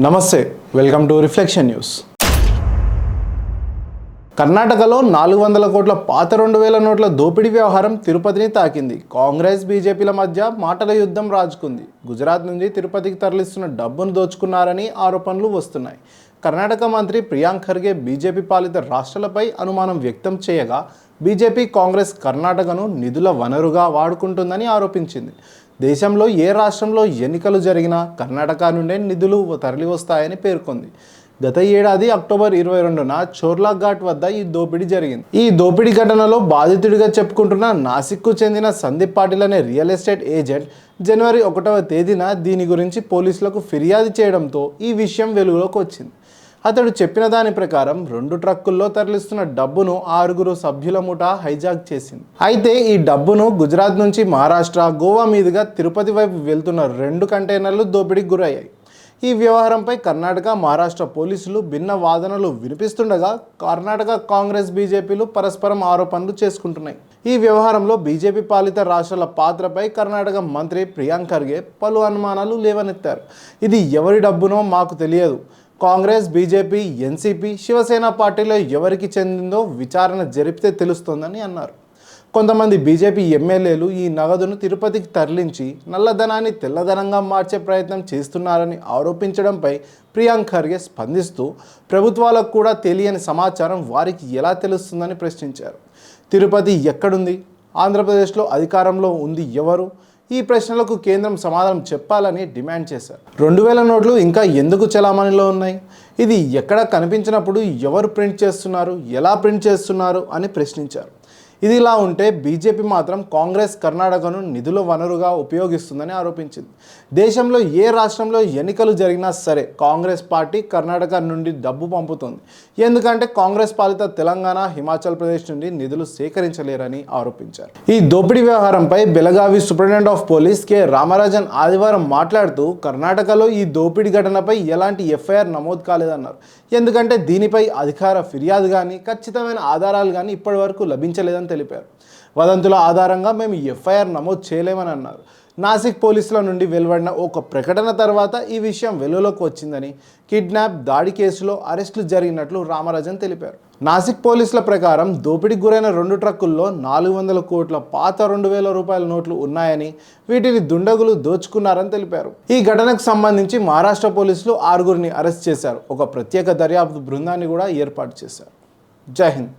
నమస్తే welcome to reflection news కర్ణాటకలో నాలుగు వందల కోట్ల పాత రెండు వేల నోట్ల దోపిడీ వ్యవహారం తిరుపతిని తాకింది. కాంగ్రెస్ బీజేపీల మధ్య మాటల యుద్ధం రాజుకుంది. గుజరాత్ నుంచి తిరుపతికి తరలిస్తున్న డబ్బును దోచుకున్నారని ఆరోపణలు వస్తున్నాయి. కర్ణాటక మంత్రి ప్రియాంక్ ఖర్గే బీజేపీ పాలిత రాష్ట్రాలపై అనుమానం వ్యక్తం చేయగా బీజేపీ కాంగ్రెస్ కర్ణాటకను నిధుల వనరుగా వాడుకుంటుందని ఆరోపించింది. దేశంలో ఏ రాష్ట్రంలో ఎన్నికలు జరిగినా కర్ణాటక నుండే నిధులు తరలి వస్తాయని పేర్కొంది. గత ఏడాది అక్టోబర్ ఇరవై రెండున చోర్లా ఘాట్ వద్ద ఈ దోపిడీ జరిగింది. ఈ దోపిడీ ఘటనలో బాధితుడిగా చెప్పుకుంటున్న నాసిక్కు చెందిన సందీప్ పాటిల్ అనే రియల్ ఎస్టేట్ ఏజెంట్ జనవరి ఒకటవ తేదీన దీని గురించి పోలీసులకు ఫిర్యాదు చేయడంతో ఈ విషయం వెలుగులోకి వచ్చింది. అతడు చెప్పిన దాని ప్రకారం రెండు ట్రక్కుల్లో తరలిస్తున్న డబ్బును ఆరుగురు సభ్యుల ముఠా హైజాక్ చేసింది. అయితే ఈ డబ్బును గుజరాత్ నుంచి మహారాష్ట్ర గోవా మీదుగా తిరుపతి వైపు వెళ్తున్న రెండు కంటైనర్లు దోపిడీకి గురయ్యాయి. ఈ వ్యవహారంపై కర్ణాటక మహారాష్ట్ర పోలీసులు భిన్న వాదనలు వినిపిస్తుండగా కర్ణాటక కాంగ్రెస్ బీజేపీలు పరస్పరం ఆరోపణలు చేసుకుంటున్నాయి. ఈ వ్యవహారంలో బీజేపీ పాలిత రాష్ట్రాల పాత్రపై కర్ణాటక మంత్రి ప్రియాంక్ ఖర్గే పలు అనుమానాలు లేవనెత్తారు. ఇది ఎవరి డబ్బునో మాకు తెలియదు. కాంగ్రెస్ బీజేపీ ఎన్సీపీ శివసేన పార్టీలో ఎవరికి చెందిందో విచారణ జరిపితే తెలుస్తోందని అన్నారు. కొంతమంది బీజేపీ ఎమ్మెల్యేలు ఈ నగదును తిరుపతికి తరలించి నల్లధనాన్ని తెల్లధనంగా మార్చే ప్రయత్నం చేస్తున్నారని ఆరోపించడంపై ప్రియాంక్ ఖర్గే స్పందిస్తూ ప్రభుత్వాలకు కూడా తెలియని సమాచారం వారికి ఎలా తెలుస్తుందని ప్రశ్నించారు. తిరుపతి ఎక్కడుంది? ఆంధ్రప్రదేశ్లో అధికారంలో ఉంది ఎవరు? ఈ ప్రశ్నలకు కేంద్రం సమాధానం చెప్పాలని డిమాండ్ చేశారు. రెండు వేల నోట్లు ఇంకా ఎందుకు చలామణిలో ఉన్నాయి? ఇది ఎక్కడ కనిపించినప్పుడు ఎవరు ప్రింట్ చేస్తున్నారు? ఎలా ప్రింట్ చేస్తున్నారు? అని ప్రశ్నించారు. ఇది ఇలా ఉంటే బీజేపీ మాత్రం కాంగ్రెస్ కర్ణాటకను నిధుల వనరుగా ఉపయోగిస్తుందని ఆరోపించింది. దేశంలో ఏ రాష్ట్రంలో ఎన్నికలు జరిగినా సరే కాంగ్రెస్ పార్టీ కర్ణాటక నుండి డబ్బు పంపుతుంది. ఎందుకంటే కాంగ్రెస్ పాలిత తెలంగాణ హిమాచల్ ప్రదేశ్ నుండి నిధులు సేకరించలేరని ఆరోపించారు. ఈ దోపిడీ వ్యవహారంపై Belagavi superintendent of police K. Ramarajan ఆదివారం మాట్లాడుతూ కర్ణాటకలో ఈ దోపిడీ ఘటనపై ఎలాంటి ఎఫ్ఐఆర్ నమోదు కాలేదన్నారు. ఎందుకంటే దీనిపై అధికార ఫిర్యాదు కానీ ఖచ్చితమైన ఆధారాలు కానీ ఇప్పటి వరకు లభించలేదని తెలిపారు. వదంతుల ఆధారంగా మేము ఎఫ్ఐఆర్ నమోదు చేయలేమని అన్నారు. నాసిక్ పోలీసుల నుండి వెలువడిన ఒక ప్రకటన తర్వాత ఈ విషయం వెలుగులోకి వచ్చిందని కిడ్నాప్ దాడి కేసులో అరెస్టులు జరిగినట్లు రామరాజన్ తెలిపారు. నాసిక్ పోలీసుల ప్రకారం దోపిడీకి గురైన రెండు ట్రక్కుల్లో నాలుగు వందల కోట్ల పాత రెండు వేల రూపాయల నోట్లు ఉన్నాయని వీటిని దుండగులు దోచుకున్నారని తెలిపారు. ఈ ఘటనకు సంబంధించి మహారాష్ట్ర పోలీసులు ఆరుగురిని అరెస్ట్ చేశారు. ఒక ప్రత్యేక దర్యాప్తు బృందాన్ని కూడా ఏర్పాటు చేశారు. జై హింద్.